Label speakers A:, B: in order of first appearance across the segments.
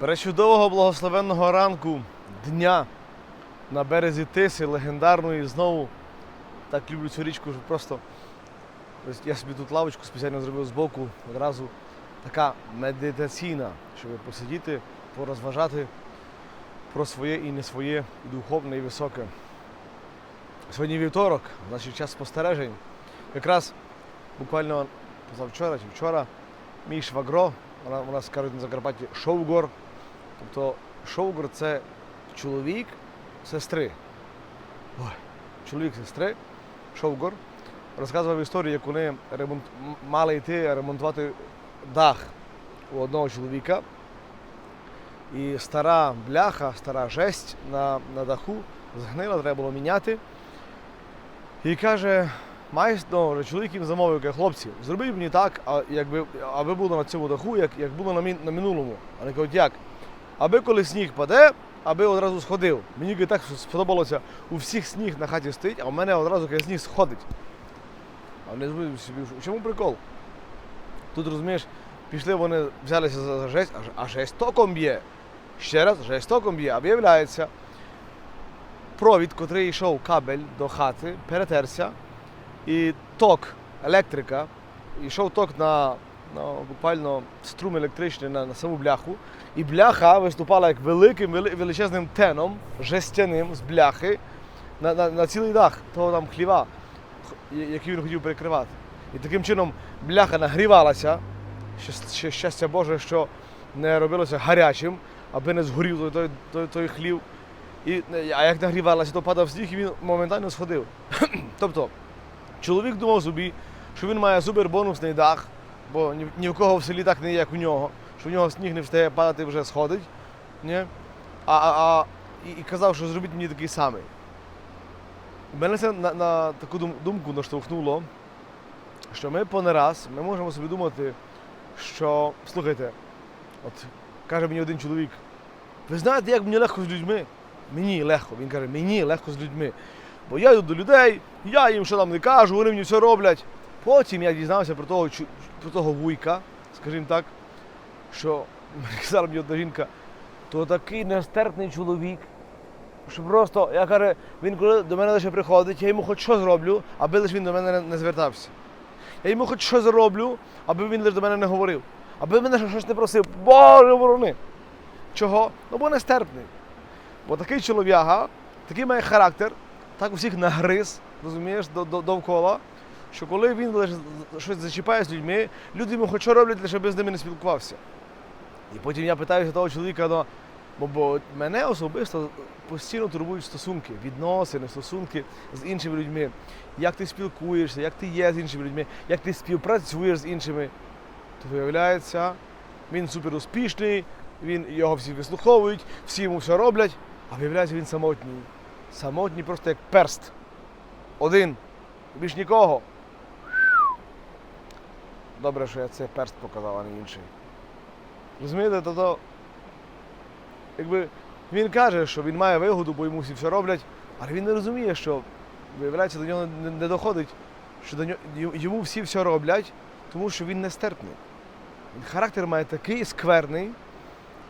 A: Пречудового благословенного ранку дня на березі Тиси, легендарної знову. Так люблю цю річку, що просто я собі тут лавочку спеціально зробив збоку, одразу така медитаційна, щоб посидіти, порозважати про своє і не своє, і духовне, і високе. Сьогодні вівторок, значить час спостережень. Якраз буквально позавчора чи вчора мій швагро, у нас кажуть на Закарпатті Шовгор. Тобто Шовгор це чоловік сестри. Ой, чоловік сестри, Шовгор, розказував історію, як вони ремонт... мали йти ремонтувати дах у одного чоловіка. І стара бляха, стара жесть на, на даху згнила, треба було міняти. І каже, майстро, ну, чоловік їм замовив, каже, хлопці, зробіть мені так, а, якби, аби було на цьому даху, як, як було на, мін, на минулому. Вони кажуть, як? Аби коли сніг паде, аби одразу сходив. Мені так сподобалося, у всіх сніг на хаті стоїть, а у мене одразу каже, сніг сходить. А вони думають собі, в чому прикол? Тут розумієш, пішли вони, взялися за, жесть, а, жесть током б'є. Ще раз, жесть током б'є, а виявляється, провід, котрий йшов кабель до хати, перетерся, і ток електрика, йшов ток на, на буквально струм електричний на, на саму бляху, і бляха виступала як великим величезним теном, жестяним з бляхи на, на, на цілий дах того там хліва, який він хотів перекривати. І таким чином бляха нагрівалася, ще щастя Боже, що не робилося гарячим, аби не згорів той, той, той, хлів. І, а як нагрівалася, то падав сніг і він моментально сходив. тобто, чоловік думав собі, що він має супербонусний дах, бо ні, ні в кого в селі так не є, як у нього, що в нього сніг не встає падати, вже сходить. Ні? А, а, а, і, і казав, що зробіть мені такий самий. Мене це на, на таку дум- думку наштовхнуло, що ми по не раз ми можемо собі думати, що слухайте, от каже мені один чоловік, ви знаєте, як мені легко з людьми? Мені легко. Він каже, мені легко з людьми. Бо я йду до людей, я їм що там не кажу, вони мені все роблять. Потім я дізнався про того, про того вуйка, скажімо так, що казала мені одна жінка, то такий нестерпний чоловік, що просто, я каже, він коли до мене лише приходить, я йому хоч що зроблю, аби лише він до мене не- звертався. Я йому хоч що зроблю, аби він лише до мене не говорив. Аби мене щось не просив. Боже ворони! Чого? Ну бо нестерпний. Бо такий чолов'яга, такий має характер, так усіх нагриз, розумієш, до, до, довкола, що коли він лише щось зачіпає з людьми, люди йому хоч що роблять, лише би з ними не спілкувався. І потім я питаюся того чоловіка, ну, бо, бо мене особисто постійно турбують стосунки, відносини, стосунки з іншими людьми. Як ти спілкуєшся, як ти є з іншими людьми, як ти співпрацюєш з іншими. То виявляється, він супер успішний, він, його всі вислуховують, всі йому все роблять, а виявляється, він самотній. Самотній просто як перст. Один. Більш нікого. Добре, що я цей перст показав, а не інший. Розумієте, то, то якби він каже, що він має вигоду, бо йому всі все роблять, але він не розуміє, що виявляється, до нього не доходить, що до нього, йому всі все роблять, тому що він нестерпний. Він характер має такий скверний,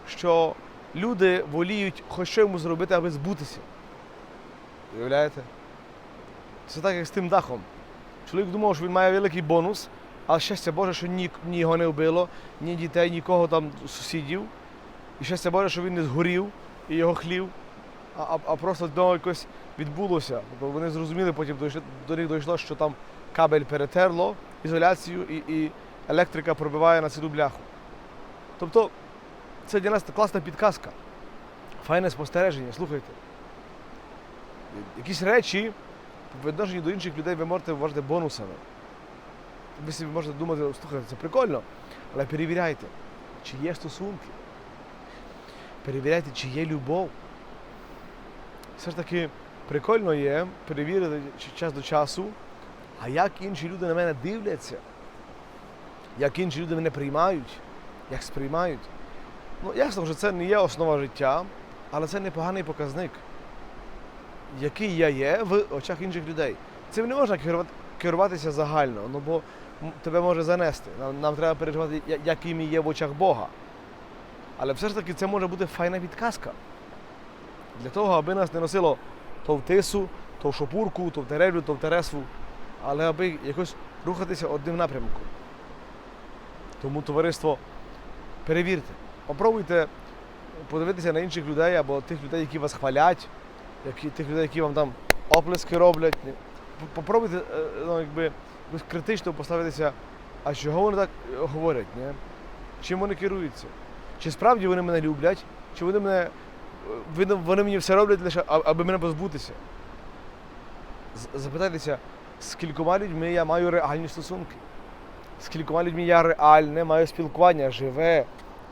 A: що люди воліють хоч що йому зробити, аби збутися. Уявляєте? Це так, як з тим дахом. Чоловік думав, що він має великий бонус, але щастя Боже, що ні, ні його не вбило, ні дітей, нікого там сусідів. І щастя Боже, що він не згорів і його хлів, а, а, а просто до нього якось відбулося. Бо вони зрозуміли, потім до них дійшло, що там кабель перетерло, ізоляцію і, і електрика пробиває на цілу бляху. Тобто, це для нас класна підказка. Файне спостереження, слухайте. Якісь речі по відношенню до інших людей ви можете вважати бонусами. Ви собі можете думати, слухайте, це прикольно, але перевіряйте, чи є стосунки. Перевіряйте, чи є любов. Все ж таки прикольно є перевірити час до часу, а як інші люди на мене дивляться, як інші люди мене приймають, як сприймають. Ну, ясно, що це не є основа життя, але це непоганий показник, який я є в очах інших людей. Цим не можна керуватися загально, ну бо тебе може занести. Нам, нам треба переживати, яким є в очах Бога. Але все ж таки це може бути файна підказка. Для того, аби нас не носило то в тису, то в шопурку, то в теревлю, то в тересву, але аби якось рухатися одним напрямком. Тому товариство, перевірте, попробуйте подивитися на інших людей або тих людей, які вас хвалять, які, тих людей, які вам там оплески роблять. Попробуйте е, ну, якби, критично поставитися, а чого вони так е, говорять, ні? чим вони керуються? Чи справді вони мене люблять, чи вони мене. е, вони мені все роблять лише, аби мене позбутися. Запитайтеся, з кількома людьми я маю реальні стосунки. З кількома людьми я реальне маю спілкування, живе,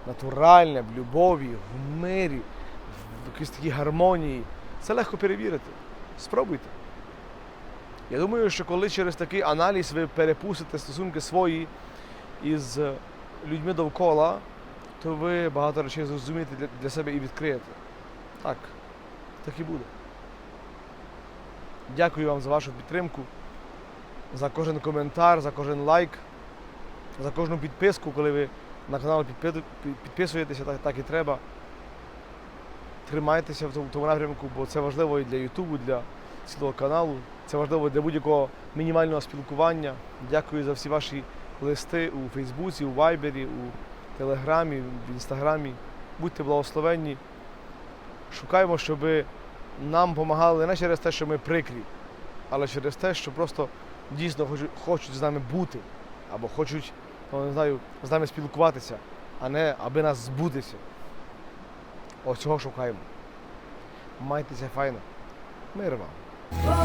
A: натуральне, в любові, в мирі, в якійсь такій гармонії. Це легко перевірити. Спробуйте. Я думаю, що коли через такий аналіз ви перепустите стосунки свої із е, людьми довкола, то ви багато речей зрозумієте для, себе і відкриєте. Так, так і буде. Дякую вам за вашу підтримку, за кожен коментар, за кожен лайк, за кожну підписку, коли ви на канал підписуєтеся, так, так і треба. Тримайтеся в тому напрямку, бо це важливо і для Ютубу, для цілого каналу. Це важливо для будь-якого мінімального спілкування. Дякую за всі ваші листи у Фейсбуці, у Вайбері, у Телеграмі, в Інстаграмі. Будьте благословенні. Шукаємо, щоб нам допомагали не через те, що ми прикрі, але через те, що просто дійсно хочуть, з нами бути, або хочуть, ну, не знаю, з нами спілкуватися, а не аби нас збутися. Ось цього шукаємо. Майтеся файно. Мир вам. Whoa.